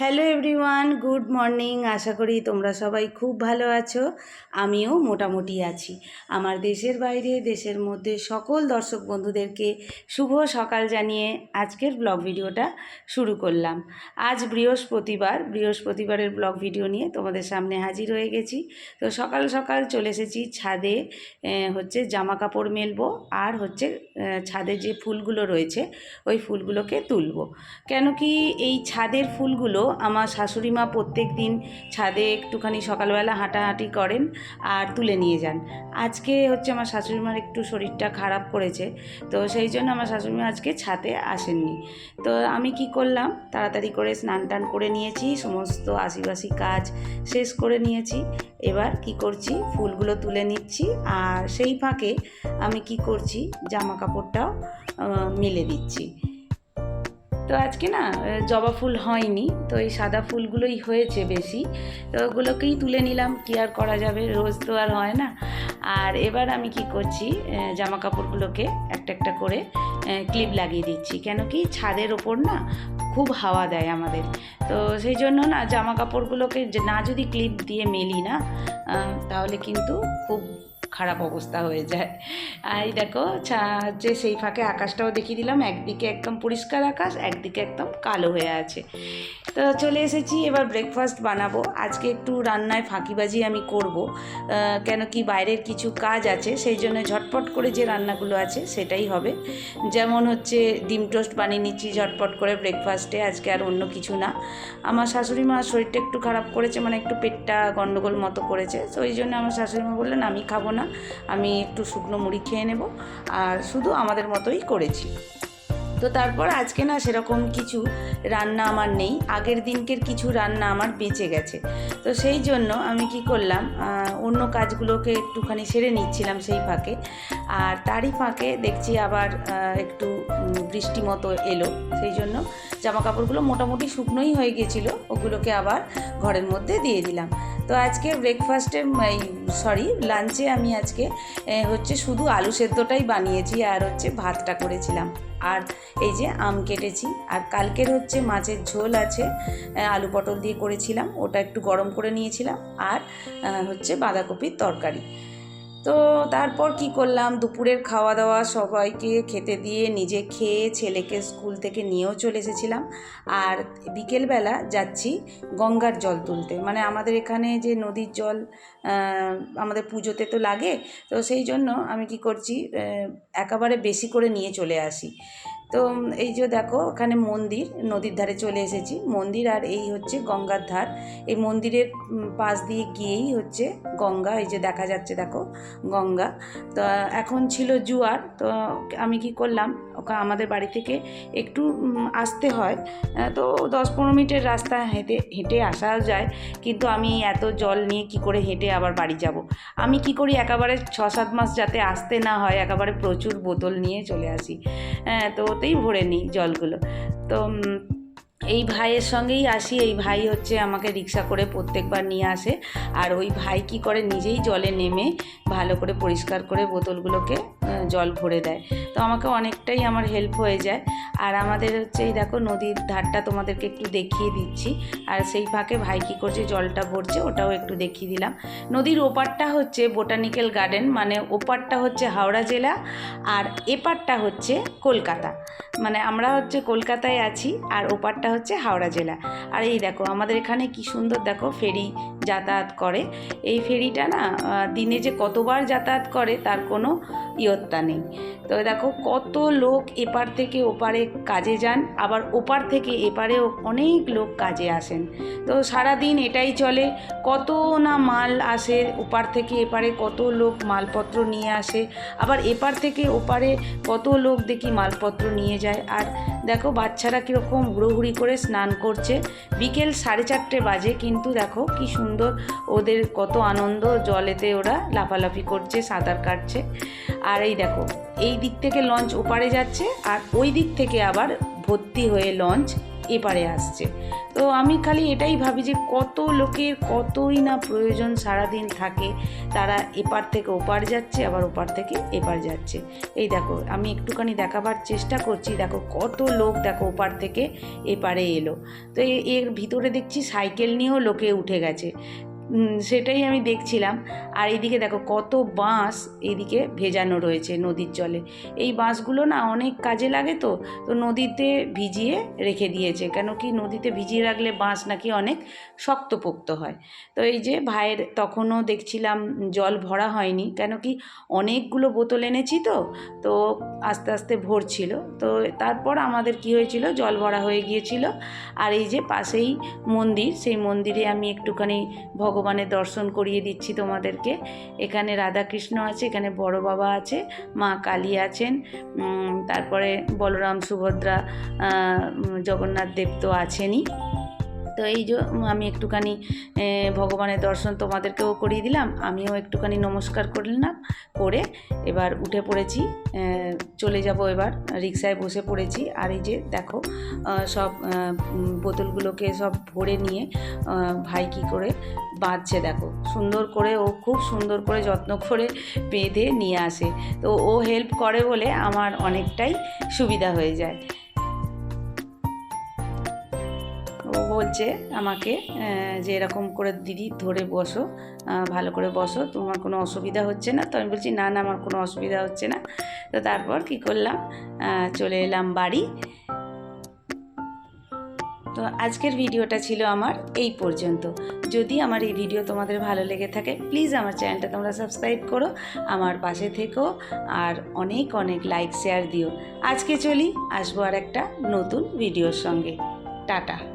Hello everyone, good morning. আশা করি তোমরা সবাই খুব ভালো আছো। আমিও মোটামুটি আছি। আমার দেশের বাইরে, দেশের মধ্যে সকল দর্শক বন্ধুদেরকে শুভ সকাল জানিয়ে আজকের ব্লগ ভিডিওটা শুরু করলাম। আজ বৃহস্পতিবার, বৃহস্পতিবারের ব্লগ ভিডিও নিয়ে তোমাদের সামনে হাজির হয়ে গেছি। তো সকাল সকাল চলে এসেছি ছাদে হচ্ছে জামা কাপড় মেলবো আর হচ্ছে ছাদে যে ফুলগুলো রয়েছে, ওই ফুলগুলোকে তুলবো। কেন কি এই ছাদের ফুলগুলো আমার শাশুড়ি মা প্রত্যেক দিন ছাদে একটুখানি সকালবেলা হাঁটাহাঁটি করেন আর তুলে নিয়ে যান। আজকে হচ্ছে আমার শাশুড়ি মার একটু শরীরটা খারাপ করেছে, তো সেই জন্য আমার শাশুড়ি মা আজকে ছাদে আসেননি। তো আমি কি করলাম, তাড়াতাড়ি করে স্নান টান করে নিয়েছি, সমস্ত আশিবাসি কাজ শেষ করে নিয়েছি। এবার কি করছি, ফুলগুলো তুলে নিচ্ছি আর সেই ফাঁকে আমি কি করছি, জামা কাপড়টাও মেলে দিচ্ছি। তো আজকে না জবা ফুল হয়নি, তো এই সাদা ফুলগুলোই হয়েছে বেশি। তো ওগুলোকেই তুলে নিলাম, কি আর করা যাবে, রোজ তো আর হয় না। আর এবার আমি কি করছি জামা কাপড়গুলোকে একটা একটা করে ক্লিপ লাগিয়ে দিচ্ছি। কেন কি ছাদের ওপর না খুব হাওয়া দেয় আমাদের। তো সেই জন্য না জামা কাপড়গুলোকে না যদি ক্লিপ দিয়ে মেলি না তাহলে কিন্তু খুব খারাপ অবস্থা হয়ে যায়। এই দেখো যে সেই ফাঁকে আকাশটাও দেখিয়ে দিলাম, একদিকে একদম পরিষ্কার আকাশ, একদিকে একদম কালো হয়ে আছে। তো চলে এসেছি, এবার ব্রেকফাস্ট বানাবো। আজকে একটু রান্নায় ফাঁকিবাজি আমি করব কেন কি বাইরের কিছু কাজ আছে, সেই জন্য ঝটপট করে যে রান্নাগুলো আছে, সেটাই হবে। যেমন হচ্ছে, ডিম টোস্ট বানিয়ে নিচ্ছি ঝটপট করে ব্রেকফাস্টে আজকে আর অন্য কিছু না। আমার শাশুড়ি মা শরীরটা একটু খারাপ করেছে মানে একটু পেটটা গন্ডগোল মতো করেছে, তো ওই জন্য আমার শাশুড়ি মা বললেন, আমি খাব না। আমি একটু শুকনো মুড়ি খেয়ে নেব। আর শুধু আমাদের মতোই করেছি। তো তারপর আজকে না সেরকম কিছু রান্না আমার নেই। আগের দিনকের কিছু রান্না আমার বেঁচে গেছে। তো সেই জন্য আমি কি করলাম অন্য কাজগুলোকে একটুখানি সেরে নিচ্ছিলাম সেই ফাঁকে। আর তারই ফাঁকে দেখছি আবার একটু বৃষ্টি মতো এলো। সেই জন্য জামা কাপড়গুলো মোটামুটি শুকনোই হয়ে গেছিল। ওগুলোকে আবার ঘরের মধ্যে দিয়ে দিলাম। তো আজকে ব্রেকফাস্টে এই সরি লাঞ্চে আমি আজকে হচ্ছে শুধু আলু সেদ্ধটাই বানিয়েছি আর হচ্ছে ভাতটা করেছিলাম। আর এই যে আম কেটেছি। আর কালকের হচ্ছে মাছের ঝোল আছে আলু পটল দিয়ে করেছিলাম, ওটা একটু গরম করে নিয়েছিলাম, আর হচ্ছে বাঁধাকপির তরকারি। তো তারপর কি করলাম? দুপুরের খাওয়া দাওয়া সবাইকে খেতে দিয়ে নিজে খেয়ে ছেলেকে স্কুল থেকে নিয়েও চলে এসেছিলাম। আর বিকেলবেলা যাচ্ছি গঙ্গার জল তুলতে। মানে আমাদের এখানে যে নদীর জল আমাদের পুজোতে তো লাগে। তো সেই জন্য আমি কি করছি একেবারে বেশি করে নিয়ে চলে আসি। তো এই যে দেখো, ওখানে মন্দির, নদীর ধারে চলে এসেছি। মন্দির আর এই হচ্ছে গঙ্গার ধার। এই মন্দিরের পাশ দিয়ে গিয়েই হচ্ছে গঙ্গা, এই যে দেখা যাচ্ছে দেখো গঙ্গা। তো এখন ছিল জুয়ার, তো আমি কি করলাম ওকে আমাদের বাড়ি থেকে একটু আসতে হয়। তো দশ পনেরো মিনিটের রাস্তা হেঁটে হেঁটে আসা যায়। কিন্তু আমি এত জল নিয়ে কি করে হেঁটে আবার বাড়ি যাব? আমি কি করি একেবারে ছ সাত মাস যাতে আসতে না হয়, একেবারে প্রচুর বোতল নিয়ে চলে আসি। হ্যাঁ তো ওতেই ভরে নিই জলগুলো। তো এই ভাইয়ের সঙ্গেই আসি। এই ভাই হচ্ছে আমাকে রিক্সা করে প্রত্যেকবার নিয়ে আসে। আর ওই ভাই কি করে নিজেই জলে নেমে ভালো করে পরিষ্কার করে বোতলগুলোকে জল ভরে দেয়। তো আমাকে অনেকটাই আমার হেল্প হয়ে যায়। আর আমাদের হচ্ছে এই দেখো নদীর ধারটা তোমাদেরকে একটু দেখিয়ে দিচ্ছি। আর সেই ফাঁকে ভাই কী করছে, জলটা ভরছে, ওটাও একটু দেখিয়ে দিলাম। নদীর ওপারটা হচ্ছে বোটানিক্যাল গার্ডেন মানে ওপারটা হচ্ছে হাওড়া জেলা, আর এপারটা হচ্ছে কলকাতা। মানে আমরা হচ্ছে কলকাতায় আছি, আর ওপারটা হচ্ছে হাওড়া জেলা। আর এই দেখো আমাদের এখানে কি সুন্দর দেখো, ফেরি যাতায়াত করে। এই ফেরিটা না দিনে যে কতবার যাতায়াত করে তার কোনো ইয়ত্তা নেই। তো দেখো, কত লোক এপার থেকে ওপারে কাজে যান, আবার ওপার থেকে এপারেও অনেক লোক কাজে আসেন। তো সারা দিন এটাই চলে, কত না মাল আসে ওপার থেকে এপারে, কত লোক মালপত্র নিয়ে আসে, আবার এপার থেকে ওপারে কত লোক দেখি মালপত্র নিয়ে যায়। আর দেখো, বাচ্চারা কীরকম হুড়োহুড়ি করে স্নান করছে। বিকেল সাড়ে চারটে বাজে, কিন্তু দেখো কি সুন্দর ওদের কত আনন্দ, জলেতে ওরা লাফালাফি করছে, সাঁতার কাটছে। আর এই দেখো, এই দিক থেকে লঞ্চ ওপারে যাচ্ছে, আর ওই দিক থেকে আবার ভর্তি হয়ে লঞ্চ এপারে আসছে। তো আমি খালি এটাই ভাবি যে কত লোকের কতই না প্রয়োজন সারাদিন থাকে, তারা এপার থেকে ওপার যাচ্ছে, আবার ওপার থেকে এপার যাচ্ছে। এই দেখো, আমি একটুখানি দেখাবার চেষ্টা করছি, দেখো কত লোক দেখো ওপার থেকে এপারে এলো। তো এর ভিতরে দেখছি সাইকেল নিয়েও লোকে উঠে গেছে। সেটাই আমি দেখছিলাম। আর এইদিকে দেখো কত বাঁশ এইদিকে ভেজানো রয়েছে নদীর জলে। এই বাঁশগুলো না অনেক কাজে লাগে তো তো নদীতে ভিজিয়ে রেখে দিয়েছে। কেন কি নদীতে ভিজিয়ে রাখলে বাঁশ নাকি অনেক শক্তপোক্ত হয়। তো এই যে ভাইয়ের তখনও দেখছিলাম জল ভরা হয়নি। কেন কি অনেকগুলো বোতল এনেছি তো তো আস্তে আস্তে ভরছিল। তো তারপর আমাদের কি হয়েছিল, জল ভরা হয়ে গিয়েছিল। আর এই যে পাশেই মন্দির, সেই মন্দিরে আমি একটুখানি ভগবানের দর্শন করিয়ে দিচ্ছি তোমাদেরকে। এখানে রাধাকৃষ্ণ আছে, এখানে বড় বাবা আছে, মা কালী আছেন তারপরে বলরাম, সুভদ্রা জগন্নাথ দেব তো আছেনই। তো এই যে আমি একটুখানি ভগবানের দর্শন তোমাদেরকেও করিয়ে দিলাম। আমিও একটুখানি নমস্কার করলাম, করে এবার উঠে পড়েছি চলে যাব এবার রিক্সায় বসে পড়েছি। আর এই যে দেখো সব বোতলগুলোকে সব ভরে নিয়ে ভাই কী করে বাঁধছে দেখো। সুন্দর করে ও খুব সুন্দর করে যত্ন করে বেঁধে নিয়ে আসে। তো ও হেল্প করে বলে আমার অনেকটাই সুবিধা হয়ে যায়। ও বলছে আমাকে যে এরকম করে দিদি ধরে বসো ভালো করে বসো, তোমার কোনো অসুবিধা হচ্ছে না? তো আমি বলছি, না না, আমার কোনো অসুবিধা হচ্ছে না। তো তারপর কি করলাম চলে এলাম বাড়ি। তো আজকের ভিডিওটা ছিল আমার এই পর্যন্ত। যদি আমার এই ভিডিও তোমাদের ভালো লেগে থাকে, প্লিজ আমার চ্যানেলটা তোমরা সাবস্ক্রাইব করো, আমার পাশে থেকো, আর অনেক অনেক লাইক, শেয়ার দিও। আজকে চলি, আসব আর একটা নতুন ভিডিওর সঙ্গে। টাটা।